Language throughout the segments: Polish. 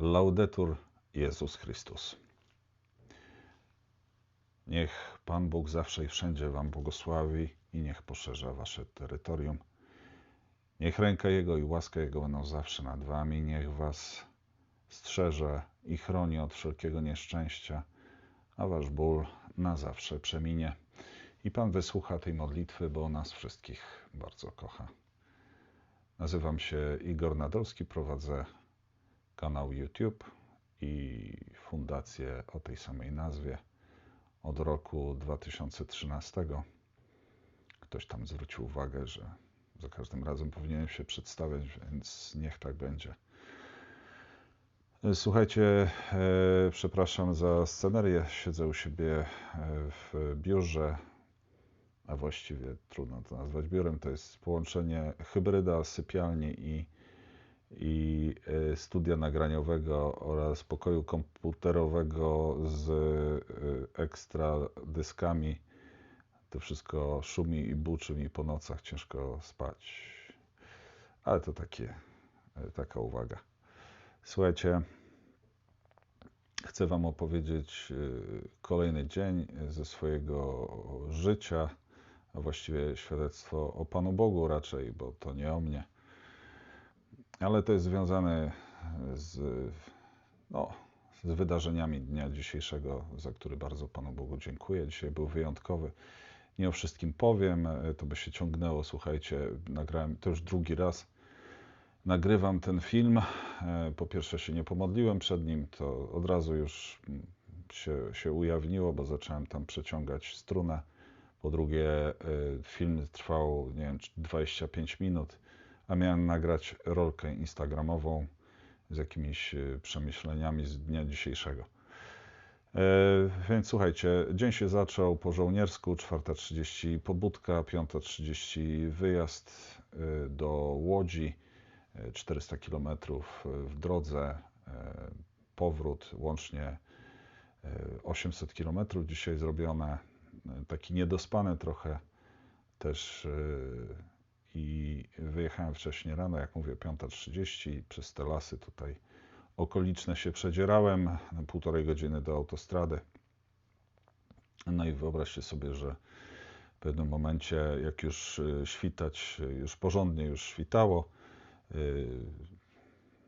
Laudetur Jezus Chrystus. Niech Pan Bóg zawsze i wszędzie Wam błogosławi i niech poszerza Wasze terytorium. Niech ręka Jego i łaska Jego będą zawsze nad Wami. Niech Was strzeże i chroni od wszelkiego nieszczęścia, a Wasz ból na zawsze przeminie. I Pan wysłucha tej modlitwy, bo nas wszystkich bardzo kocha. Nazywam się Igor Nadolski, prowadzę kanał YouTube i fundację o tej samej nazwie od roku 2013. Ktoś tam zwrócił uwagę, że za każdym razem powinienem się przedstawiać, więc niech tak będzie. Słuchajcie, e, przepraszam za scenerię. Siedzę u siebie e, w biurze, a właściwie trudno to nazwać biurem. To jest połączenie hybryda sypialni i i e, studia nagraniowego oraz pokoju komputerowego z e, ekstra dyskami. To wszystko szumi i buczy mi po nocach, ciężko spać. Ale to takie, e, taka uwaga. Słuchajcie, chcę Wam opowiedzieć kolejny dzień ze swojego życia, a właściwie świadectwo o Panu Bogu raczej, bo to nie o mnie ale to jest związane z, no, z wydarzeniami dnia dzisiejszego, za który bardzo Panu Bogu dziękuję. Dzisiaj był wyjątkowy. Nie o wszystkim powiem, to by się ciągnęło. Słuchajcie, nagrałem to już drugi raz. Nagrywam ten film. Po pierwsze się nie pomodliłem przed nim, to od razu już się, się ujawniło, bo zacząłem tam przeciągać strunę. Po drugie, film trwał, nie wiem, 25 minut a miałem nagrać rolkę instagramową z jakimiś e, przemyśleniami z dnia dzisiejszego. E, więc słuchajcie, dzień się zaczął po żołniersku, 4.30 pobudka, 5.30 wyjazd e, do Łodzi, 400 km w drodze, powrót łącznie 800 km dzisiaj zrobione, taki niedospany trochę też i wyjechałem wcześniej rano, jak mówię, 5.30 przez te lasy tutaj okoliczne się przedzierałem, półtorej godziny do autostrady. No i wyobraźcie sobie, że w pewnym momencie, jak już y, świtać, już porządnie już świtało, y,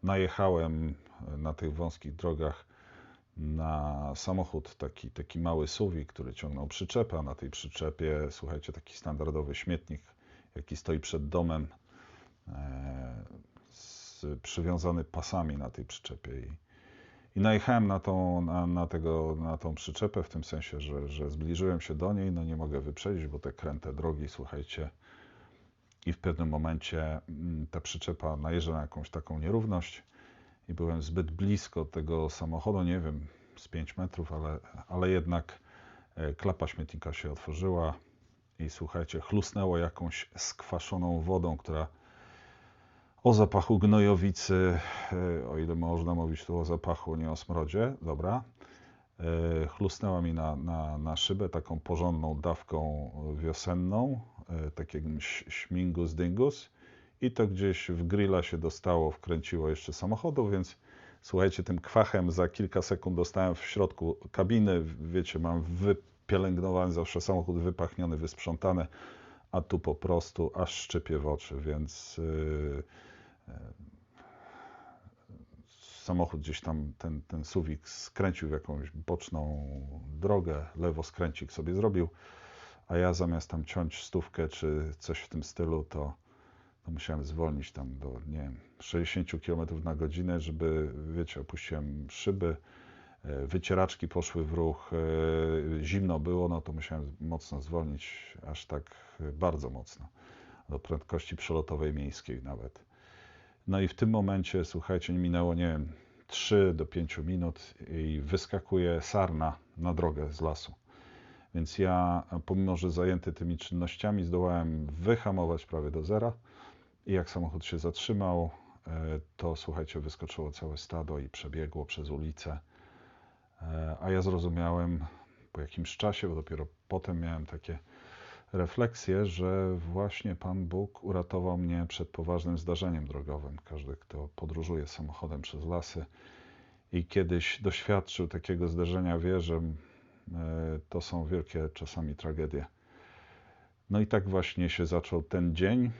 najechałem na tych wąskich drogach na samochód, taki, taki mały suwi, który ciągnął przyczepę, a na tej przyczepie, słuchajcie, taki standardowy śmietnik jaki stoi przed domem, e, z, przywiązany pasami na tej przyczepie. I, i najechałem na tą, na, na, tego, na tą przyczepę w tym sensie, że, że zbliżyłem się do niej, no nie mogę wyprzedzić, bo te kręte drogi, słuchajcie, i w pewnym momencie mm, ta przyczepa najeżdża na jakąś taką nierówność. I byłem zbyt blisko tego samochodu, nie wiem, z 5 metrów, ale, ale jednak e, klapa śmietnika się otworzyła, i słuchajcie, chlusnęło jakąś skwaszoną wodą, która o zapachu gnojowicy, e, o ile można mówić tu o zapachu, nie o smrodzie, dobra, e, chlusnęła mi na, na, na szybę taką porządną dawką wiosenną, e, takim śmingus dyngus. I to gdzieś w grilla się dostało, wkręciło jeszcze samochodu, więc słuchajcie, tym kwachem za kilka sekund dostałem w środku kabiny, wiecie, mam wy, pielęgnowałem zawsze samochód wypachniony, wysprzątany, a tu po prostu aż szczypie w oczy, więc yy, yy, samochód gdzieś tam, ten, ten suwik skręcił w jakąś boczną drogę, lewo skręcik sobie zrobił, a ja zamiast tam ciąć stówkę czy coś w tym stylu, to, to musiałem zwolnić tam do, nie wiem, 60 km na godzinę, żeby, wiecie, opuściłem szyby, wycieraczki poszły w ruch, e, zimno było, no to musiałem mocno zwolnić, aż tak bardzo mocno, do prędkości przelotowej miejskiej nawet. No i w tym momencie, słuchajcie, minęło, nie wiem, 3 do 5 minut i wyskakuje sarna na drogę z lasu. Więc ja, pomimo że zajęty tymi czynnościami, zdołałem wyhamować prawie do zera i jak samochód się zatrzymał, e, to słuchajcie, wyskoczyło całe stado i przebiegło przez ulicę E, a ja zrozumiałem po jakimś czasie, bo dopiero potem miałem takie refleksje, że właśnie Pan Bóg uratował mnie przed poważnym zdarzeniem drogowym. Każdy, kto podróżuje samochodem przez lasy i kiedyś doświadczył takiego zdarzenia, wie, że to są wielkie czasami tragedie. No i tak właśnie się zaczął ten dzień.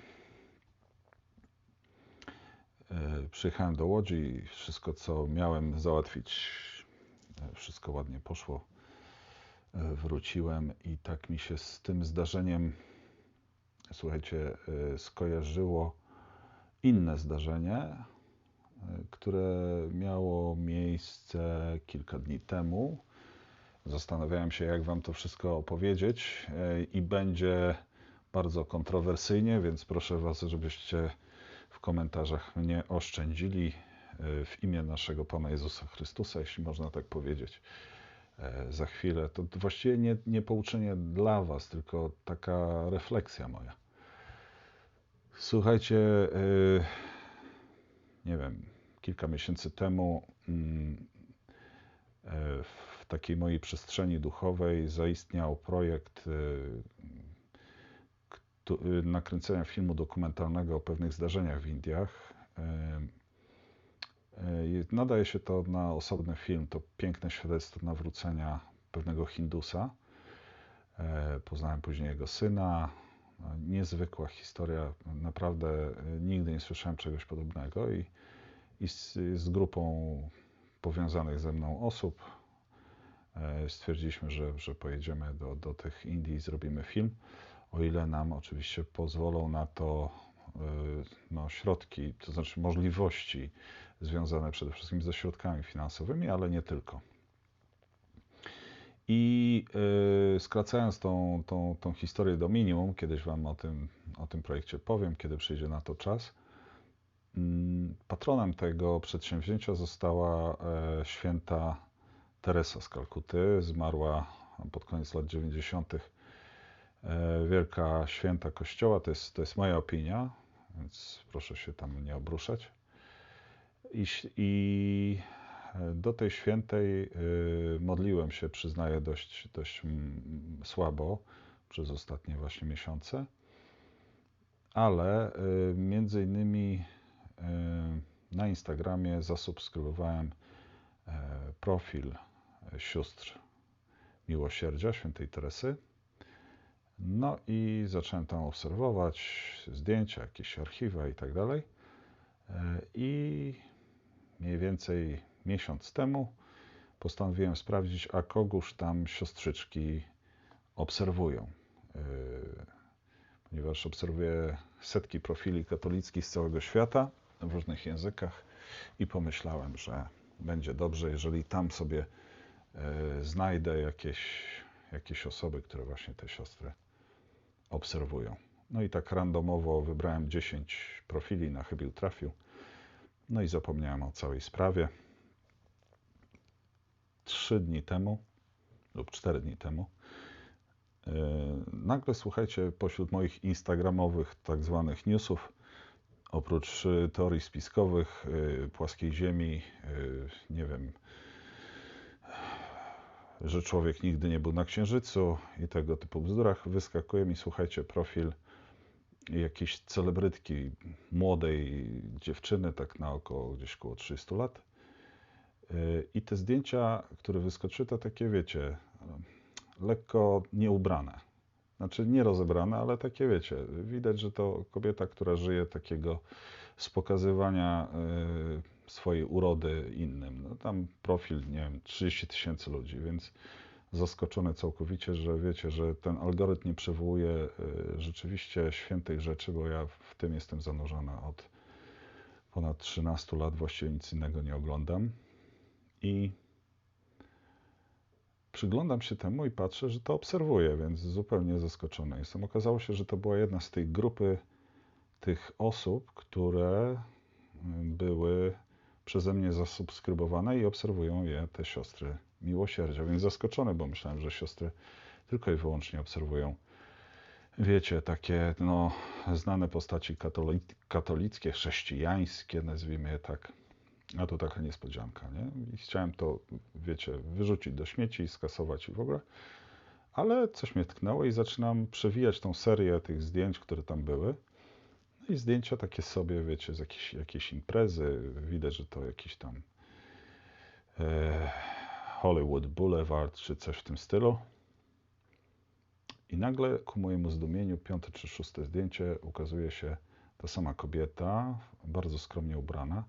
Przyjechałem do Łodzi i wszystko, co miałem załatwić, wszystko ładnie poszło. Wróciłem i tak mi się z tym zdarzeniem, słuchajcie, skojarzyło inne zdarzenie, które miało miejsce kilka dni temu. Zastanawiałem się, jak Wam to wszystko opowiedzieć, i będzie bardzo kontrowersyjnie, więc proszę Was, żebyście w komentarzach mnie oszczędzili w imię naszego Pana Jezusa Chrystusa, jeśli można tak powiedzieć. Za chwilę to właściwie nie, nie pouczenie dla Was, tylko taka refleksja moja. Słuchajcie, nie wiem, kilka miesięcy temu mm, w takiej mojej przestrzeni duchowej zaistniał projekt nakręcenia filmu dokumentalnego o pewnych zdarzeniach w Indiach. Nadaje się to na osobny film. To piękne świadectwo nawrócenia pewnego Hindusa. Poznałem później jego syna. No, niezwykła historia. Naprawdę nigdy nie słyszałem czegoś podobnego i, i z, z grupą powiązanych ze mną osób stwierdziliśmy, że, że pojedziemy do, do tych Indii i zrobimy film o ile nam oczywiście pozwolą na to no, środki, to znaczy możliwości związane przede wszystkim ze środkami finansowymi, ale nie tylko. I yy, skracając tą, tą, tą historię do minimum, kiedyś Wam o tym, o tym projekcie powiem, kiedy przyjdzie na to czas. Yy, patronem tego przedsięwzięcia została e, święta Teresa z Kalkuty. Zmarła pod koniec lat 90. E, wielka święta Kościoła. To jest, to jest moja opinia, więc proszę się tam nie obruszać. I, i do tej świętej y, modliłem się, przyznaję, dość, dość słabo przez ostatnie właśnie miesiące, ale y, między innymi na Instagramie zasubskrybowałem profil sióstr miłosierdzia świętej Teresy no i zacząłem tam obserwować zdjęcia, jakieś archiwa i tak dalej. E, I mniej więcej miesiąc temu postanowiłem sprawdzić, a kogóż tam siostrzyczki obserwują. E, ponieważ obserwuję setki profili katolickich z całego świata w różnych językach i pomyślałem, że będzie dobrze, jeżeli tam sobie e, znajdę jakieś, jakieś osoby, które właśnie te siostry obserwują. No i tak randomowo wybrałem 10 profili, na chybił trafił. No i zapomniałem o całej sprawie. Trzy dni temu lub cztery dni temu yy, nagle, słuchajcie, pośród moich instagramowych tak zwanych newsów, oprócz yy, teorii spiskowych, yy, płaskiej ziemi, nie wiem, że człowiek nigdy nie był na Księżycu i tego typu bzdurach, wyskakuje mi, słuchajcie, profil jakiejś celebrytki, młodej dziewczyny, tak na około gdzieś około 30 lat. Y, I te zdjęcia, które wyskoczyły, to takie, wiecie, lekko nieubrane. Znaczy nie rozebrane, ale takie, wiecie, widać, że to kobieta, która żyje takiego z pokazywania y, swojej urody innym. No, tam profil, nie wiem, 30 tysięcy ludzi, więc zaskoczony całkowicie, że wiecie, że ten algorytm nie przywołuje y, rzeczywiście świętych rzeczy, bo ja w tym jestem zanurzona od ponad 13 lat, właściwie nic innego nie oglądam. I przyglądam się temu i patrzę, że to obserwuję, więc zupełnie zaskoczony jestem. Okazało się, że to była jedna z tej grupy tych osób, które były przeze mnie zasubskrybowane i obserwują je te siostry miłosierdzia. Więc zaskoczony, bo myślałem, że siostry tylko i wyłącznie obserwują, wiecie, takie no, znane postaci katolickie, chrześcijańskie, nazwijmy je tak. A to taka niespodzianka, nie? I chciałem to, wiecie, wyrzucić do śmieci i skasować i w ogóle. Ale coś mnie tknęło i zaczynam przewijać tą serię tych zdjęć, które tam były i zdjęcia takie sobie, wiecie, z jakiejś, jakiejś imprezy. Widać, że to jakiś tam e, Hollywood Boulevard czy coś w tym stylu. I nagle ku mojemu zdumieniu, piąte czy szóste zdjęcie, ukazuje się ta sama kobieta, bardzo skromnie ubrana,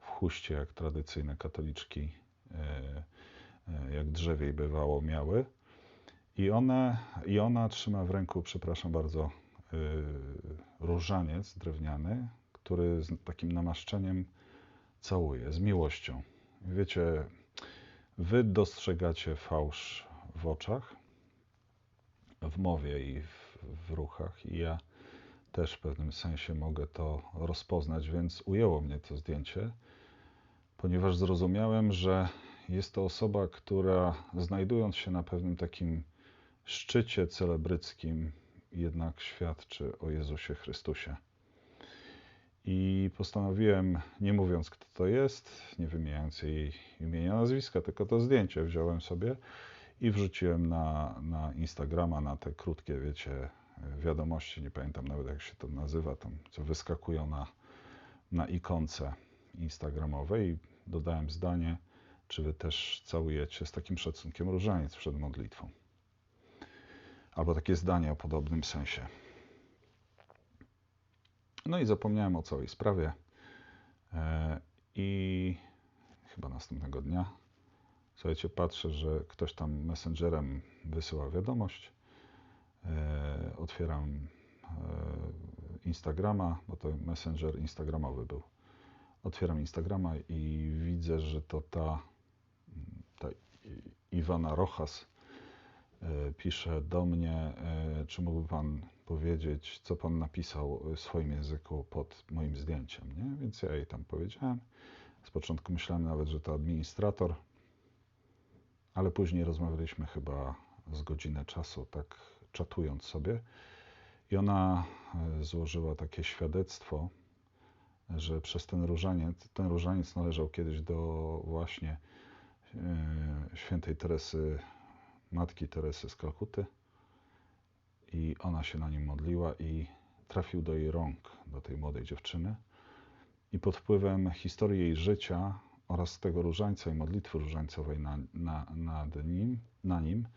w chuście, jak tradycyjne katoliczki, e, e, jak drzewiej bywało, miały. I, one, I ona trzyma w ręku, przepraszam bardzo, e, różaniec drewniany, który z takim namaszczeniem całuje, z miłością. Wiecie, wy dostrzegacie fałsz w oczach, w mowie i w, w ruchach, i ja też w pewnym sensie mogę to rozpoznać, więc ujęło mnie to zdjęcie, ponieważ zrozumiałem, że jest to osoba, która znajdując się na pewnym takim szczycie celebryckim, jednak świadczy o Jezusie Chrystusie. I postanowiłem, nie mówiąc kto to jest, nie wymieniając jej imienia, nazwiska, tylko to zdjęcie wziąłem sobie i wrzuciłem na, na Instagrama, na te krótkie, wiecie, wiadomości, nie pamiętam nawet jak się to nazywa, tam, co wyskakują na, na ikonce instagramowej i dodałem zdanie, czy wy też całujecie z takim szacunkiem różaniec przed modlitwą. Albo takie zdanie o podobnym sensie. No i zapomniałem o całej sprawie. E, I chyba następnego dnia, słuchajcie, patrzę, że ktoś tam messengerem wysyła wiadomość. E, otwieram e, Instagrama, bo to messenger instagramowy był. Otwieram Instagrama i widzę, że to ta, ta Iwana Rojas pisze do mnie, czy mógłby pan powiedzieć, co pan napisał w swoim języku pod moim zdjęciem, nie? Więc ja jej tam powiedziałem. Z początku myślałem nawet, że to administrator, ale później rozmawialiśmy chyba z godzinę czasu, tak czatując sobie. I ona e, złożyła takie świadectwo, że przez ten różaniec, ten różaniec należał kiedyś do właśnie e, świętej Teresy, matki Teresy z Kalkuty i ona się na nim modliła i trafił do jej rąk, do tej młodej dziewczyny. I pod wpływem historii jej życia oraz tego różańca i modlitwy różańcowej na, na, nad nim, na nim,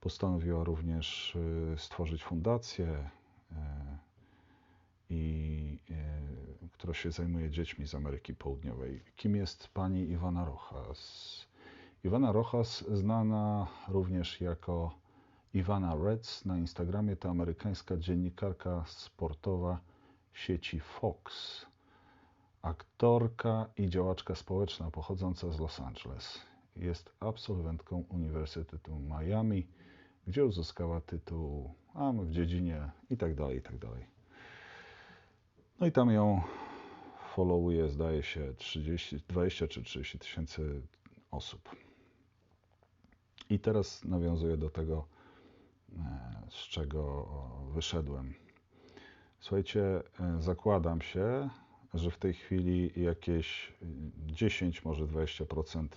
postanowiła również y, stworzyć fundację, y, i, y, która się zajmuje dziećmi z Ameryki Południowej. Kim jest pani Iwana Rojas? Iwana Rojas, znana również jako Iwana Reds na Instagramie to amerykańska dziennikarka sportowa sieci Fox, aktorka i działaczka społeczna pochodząca z Los Angeles. Jest absolwentką Uniwersytetu Miami, gdzie uzyskała tytuł a, w dziedzinie i tak dalej, i tak. No i tam ją followuje, zdaje się, 30, 20 czy 30 tysięcy osób. I teraz nawiązuję do tego, z czego wyszedłem. Słuchajcie, e, zakładam się, że w tej chwili jakieś 10, może 20%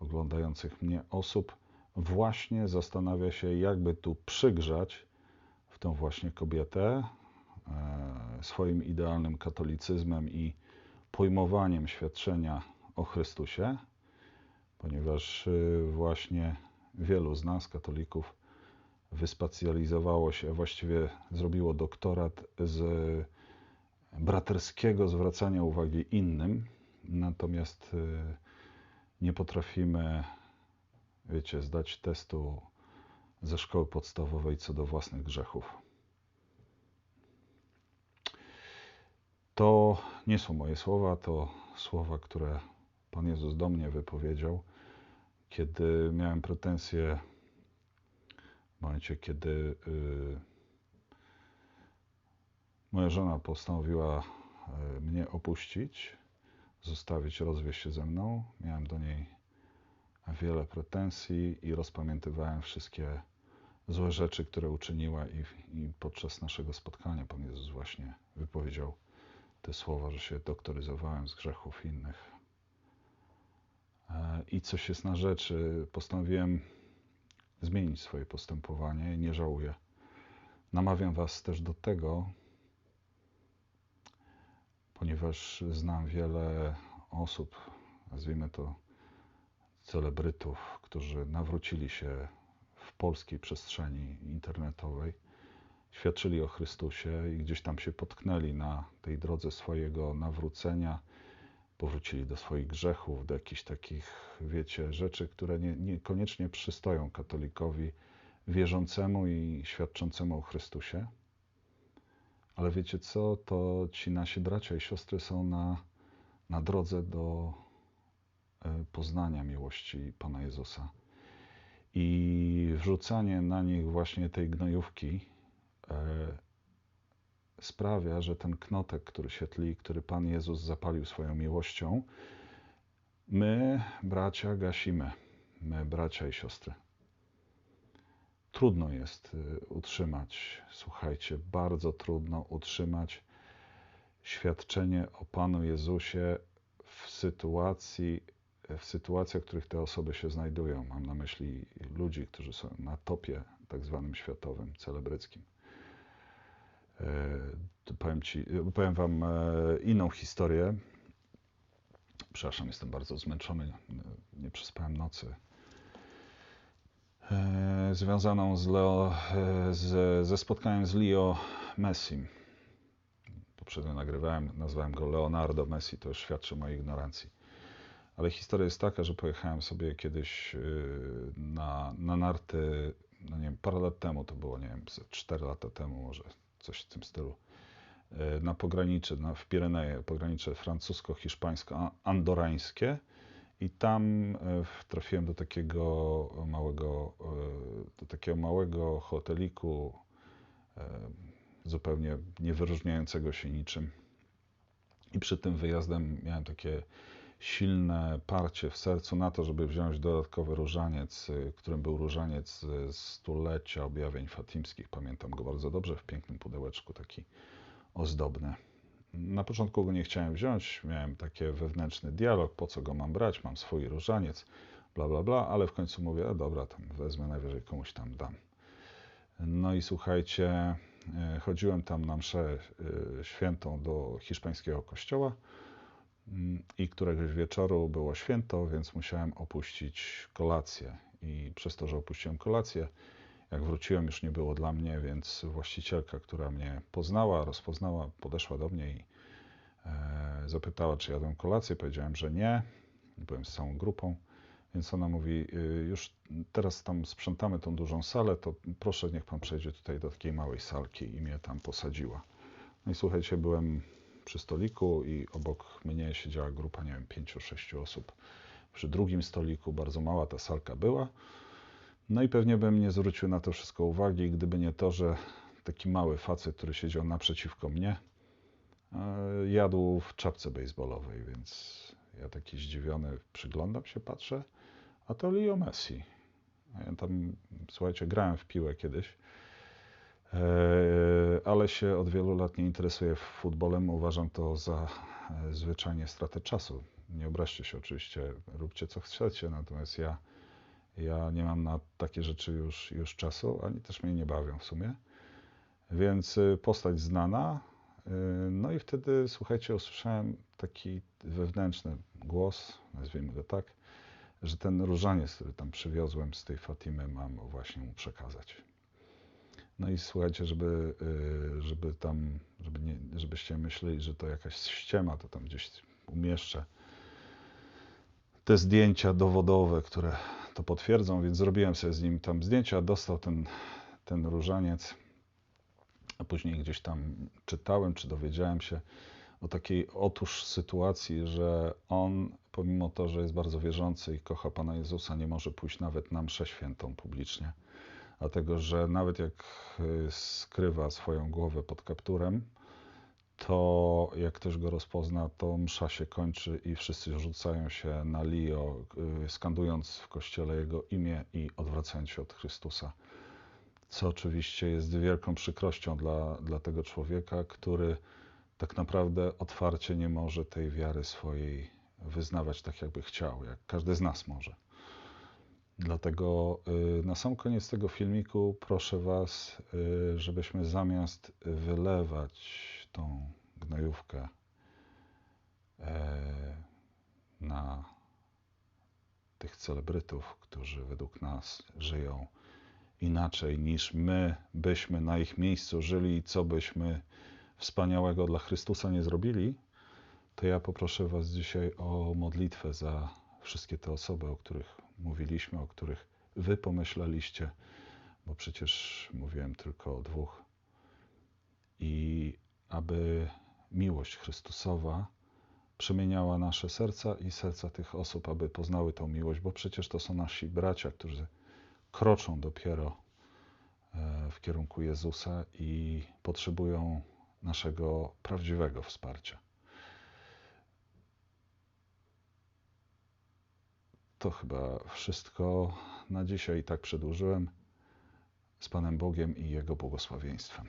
oglądających mnie osób właśnie zastanawia się, jakby tu przygrzać w tą właśnie kobietę e, swoim idealnym katolicyzmem i pojmowaniem świadczenia o Chrystusie, ponieważ e, właśnie wielu z nas, katolików, wyspecjalizowało się, właściwie zrobiło doktorat z braterskiego zwracania uwagi innym, natomiast y, nie potrafimy, wiecie, zdać testu ze szkoły podstawowej co do własnych grzechów. To nie są moje słowa, to słowa, które Pan Jezus do mnie wypowiedział, kiedy miałem pretensje w momencie, kiedy y, moja żona postanowiła y, mnie opuścić, zostawić, rozwieść się ze mną, miałem do niej wiele pretensji i rozpamiętywałem wszystkie złe rzeczy, które uczyniła i, i podczas naszego spotkania Pan Jezus właśnie wypowiedział te słowa, że się doktoryzowałem z grzechów innych. E, I coś jest na rzeczy. Postanowiłem zmienić swoje postępowanie i nie żałuję. Namawiam Was też do tego, ponieważ znam wiele osób, nazwijmy to celebrytów, którzy nawrócili się w polskiej przestrzeni internetowej, świadczyli o Chrystusie i gdzieś tam się potknęli na tej drodze swojego nawrócenia, powrócili do swoich grzechów, do jakichś takich, wiecie, rzeczy, które nie, niekoniecznie przystoją katolikowi wierzącemu i świadczącemu o Chrystusie. Ale wiecie co? To ci nasi bracia i siostry są na, na drodze do e, poznania miłości Pana Jezusa. I wrzucanie na nich właśnie tej gnojówki e, sprawia, że ten knotek, który się tli, który Pan Jezus zapalił swoją miłością, my, bracia, gasimy. My, bracia i siostry. Trudno jest y, utrzymać, słuchajcie, bardzo trudno utrzymać świadczenie o Panu Jezusie w sytuacji, w sytuacjach, w których te osoby się znajdują. Mam na myśli ludzi, którzy są na topie tak zwanym światowym, celebryckim. E, powiem, ci, powiem Wam e, inną historię. Przepraszam, jestem bardzo zmęczony, nie przespałem nocy. E, związaną z Leo, z, ze spotkaniem z Leo Messim. Poprzednio nagrywałem, nazwałem go Leonardo Messi, to już świadczy o mojej ignorancji. Ale historia jest taka, że pojechałem sobie kiedyś na, na narty, no nie wiem, parę lat temu to było, nie wiem, 4 lata temu może, coś w tym stylu, e, na pogranicze, na, w Pireneje, pogranicze francusko-hiszpańsko-andorańskie i tam e, trafiłem do takiego małego, e, do takiego małego hoteliku, zupełnie nie wyróżniającego się niczym. I przed tym wyjazdem miałem takie silne parcie w sercu na to, żeby wziąć dodatkowy różaniec, y, którym był różaniec stulecia objawień fatimskich. Pamiętam go bardzo dobrze w pięknym pudełeczku, taki ozdobny. Na początku go nie chciałem wziąć, miałem taki wewnętrzny dialog, po co go mam brać, mam swój różaniec, bla, bla, bla, ale w końcu mówię, a dobra, tam wezmę, najwyżej komuś tam dam. No i słuchajcie, y, chodziłem tam na mszę y, świętą do hiszpańskiego kościoła, i któregoś wieczoru było święto, więc musiałem opuścić kolację. I przez to, że opuściłem kolację, jak wróciłem, już nie było dla mnie, więc właścicielka, która mnie poznała, rozpoznała, podeszła do mnie i e, zapytała, czy jadłem kolację. Powiedziałem, że nie. Byłem z całą grupą. Więc ona mówi, y, już teraz tam sprzątamy tą dużą salę, to proszę, niech pan przejdzie tutaj do takiej małej salki i mnie tam posadziła. No i słuchajcie, byłem przy stoliku i obok mnie siedziała grupa, nie wiem, pięciu, sześciu osób. Przy drugim stoliku bardzo mała ta salka była. No i pewnie bym nie zwrócił na to wszystko uwagi, gdyby nie to, że taki mały facet, który siedział naprzeciwko mnie, e, jadł w czapce baseballowej, więc ja taki zdziwiony przyglądam się, patrzę, a to Leo Messi. Ja tam, słuchajcie, grałem w piłę kiedyś ale się od wielu lat nie interesuję futbolem. Uważam to za e, zwyczajnie stratę czasu. Nie obraźcie się oczywiście, róbcie co chcecie, natomiast ja, ja nie mam na takie rzeczy już, już czasu, ani też mnie nie bawią w sumie. Więc e, postać znana. No i wtedy, słuchajcie, usłyszałem taki wewnętrzny głos, nazwijmy go tak, że ten różaniec, który tam przywiozłem z tej Fatimy, mam właśnie mu przekazać. No i słuchajcie, żeby, y, żeby tam, żeby nie, żebyście myśleli, że to jakaś ściema, to tam gdzieś umieszczę te zdjęcia dowodowe, które to potwierdzą, więc zrobiłem sobie z nim tam zdjęcia, dostał ten, ten różaniec, a później gdzieś tam czytałem, czy dowiedziałem się o takiej otóż sytuacji, że on, pomimo to, że jest bardzo wierzący i kocha Pana Jezusa, nie może pójść nawet na mszę świętą publicznie dlatego że nawet jak y, skrywa swoją głowę pod kapturem, to jak ktoś go rozpozna, to msza się kończy i wszyscy rzucają się na Lio, y, skandując w kościele jego imię i odwracając się od Chrystusa. Co oczywiście jest wielką przykrością dla, dla tego człowieka, który tak naprawdę otwarcie nie może tej wiary swojej wyznawać tak, jakby chciał, jak każdy z nas może. Dlatego y, na sam koniec tego filmiku proszę Was, y, żebyśmy zamiast wylewać tą gnojówkę e, na tych celebrytów, którzy według nas żyją inaczej niż my byśmy na ich miejscu żyli i co byśmy wspaniałego dla Chrystusa nie zrobili, to ja poproszę Was dzisiaj o modlitwę za wszystkie te osoby, o których mówiliśmy, o których Wy pomyśleliście, bo przecież mówiłem tylko o dwóch. I aby miłość Chrystusowa przemieniała nasze serca i serca tych osób, aby poznały tą miłość, bo przecież to są nasi bracia, którzy kroczą dopiero e, w kierunku Jezusa i potrzebują naszego prawdziwego wsparcia. To chyba wszystko na dzisiaj. Tak przedłużyłem z Panem Bogiem i Jego błogosławieństwem.